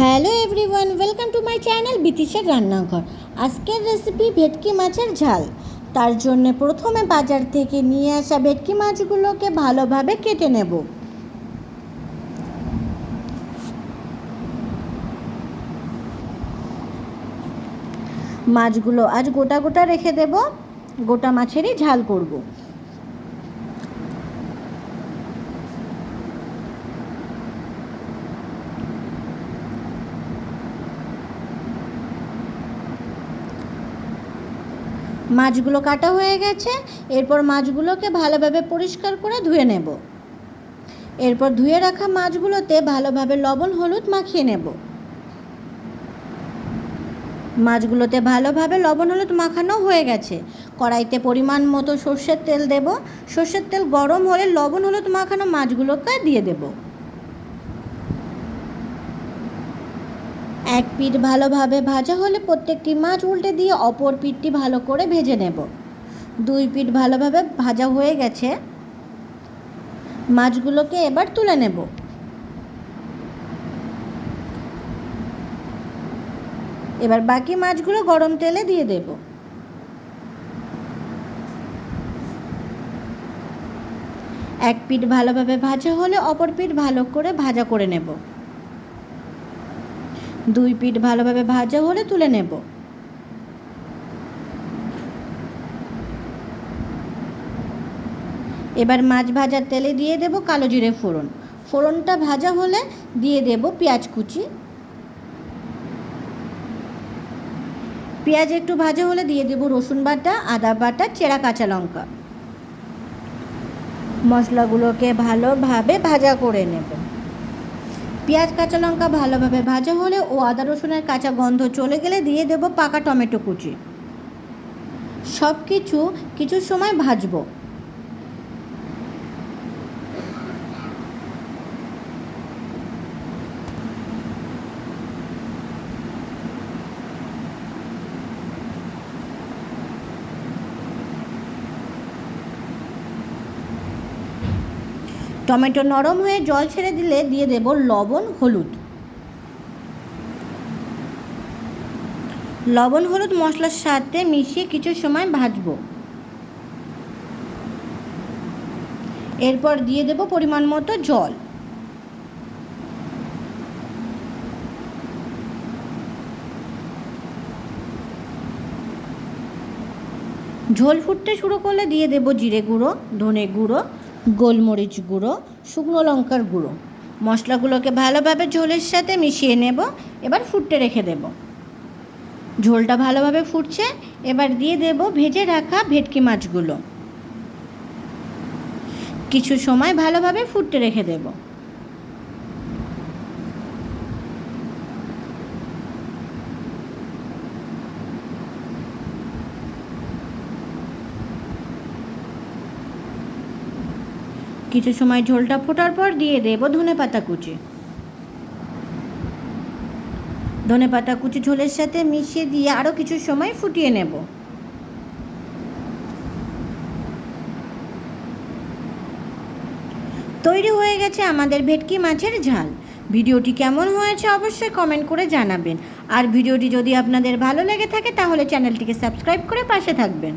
Hello everyone, welcome to my channel বিতিশার রান্নাঘর। আজকের recipe ভেটকি মাছের ঝাল। তার জন্য প্রথমে বাজার থেকে নিয়ে আসা ভেটকি মাছগুলোকে ভালোভাবে কেটে নেব। মাছগুলো আজ গোটা গোটা রেখে দেব। গোটা মাছেরই ঝাল করব। মাছগুলো কাটা হয়ে গেছে, এরপর মাছগুলোকে ভালোভাবে পরিষ্কার করে ধুয়ে নেব। এরপর ধুয়ে রাখা মাছগুলোতে ভালোভাবে লবণ, হলুদ মাখিয়ে নেব। মাছগুলোতে ভালোভাবে লবণ, হলুদ মাখানো হয়ে গেছে। কড়াইতে পরিমাণ মতো সর্ষের তেল দেব। সর্ষের তেল গরম হলে লবণ, হলুদ মাখানো মাছগুলোকে দিয়ে দেব। এক পিঠ ভালোভাবে ভাজা হলে প্রত্যেকটি মাছ উল্টে দিয়ে অপর পিঠটি ভালো করে ভেজে নেব। দুই পিঠ ভালোভাবে ভাজা হয়ে গেছে। মাছগুলোকে এবার তুলে নেব। এবার বাকি মাছগুলো গরম তেলে দিয়ে দেব। এক পিঠ ভালোভাবে ভাজা হলে অপর পিঠ ভালো করে ভাজা করে নেব। দুই পিঠ ভালোভাবে ভাজা হলে তুলে নেব। এবার মাছ ভাজার তেলে দিয়ে দেব কালো জিরে ফোড়ন। ফোড়নটা ভাজা হলে দিয়ে দেব পেঁয়াজ কুচি। পেঁয়াজ একটু ভাজা হলে দিয়ে দেব রসুন বাটা, আদা বাটা, চেরা কাঁচা লঙ্কা। মশলাগুলোকে ভালোভাবে ভাজা করে নেব। পেঁয়াজ, কাঁচা লঙ্কা ভালোভাবে ভাজা হলে ও আদা রসুনের কাঁচা গন্ধ চলে গেলে দিয়ে দেব পাকা টমেটো কুচি। সব কিছু কিছু সময় ভাজবো। টমেটো নরম হয়ে জল ছেড়ে দিলে দিয়ে দেব লবণ, হলুদ। লবণ, হলুদ মশলার সাথে মিশিয়ে কিছু সময় ভাজবো। এরপর দিয়ে দেব পরিমাণ মতো জল। ঝোল ফুটতে শুরু করলে দিয়ে দেব জিরে গুঁড়ো, ধনে গুঁড়ো গোলমরিচ গুঁড়ো, শুকনো লঙ্কার গুঁড়ো। মশলাগুলোকে ভালোভাবে ঝোলের সাথে মিশিয়ে নেব, এবার ফুটতে রেখে দেব। ঝোলটা ভালোভাবে ফুটছে, এবার দিয়ে দেব ভেজে রাখা ভেটকি মাছগুলো। কিছু সময় ভালোভাবে ফুটতে রেখে দেব। কিছু সময় ঝোলটা ফোটার পর দিয়ে দেব ধনে পাতা কুচি। ধনে পাতা কুচি ঝোলের সাথে মিশিয়ে দিয়ে আরও কিছু সময় ফুটিয়ে নেব। তৈরি হয়ে গেছে আমাদের ভেটকি মাছের ঝাল। ভিডিওটি কেমন হয়েছে অবশ্যই কমেন্ট করে জানাবেন। আর ভিডিওটি যদি আপনাদের ভালো লেগে থাকে তাহলে চ্যানেলটিকে সাবস্ক্রাইব করে পাশে থাকবেন।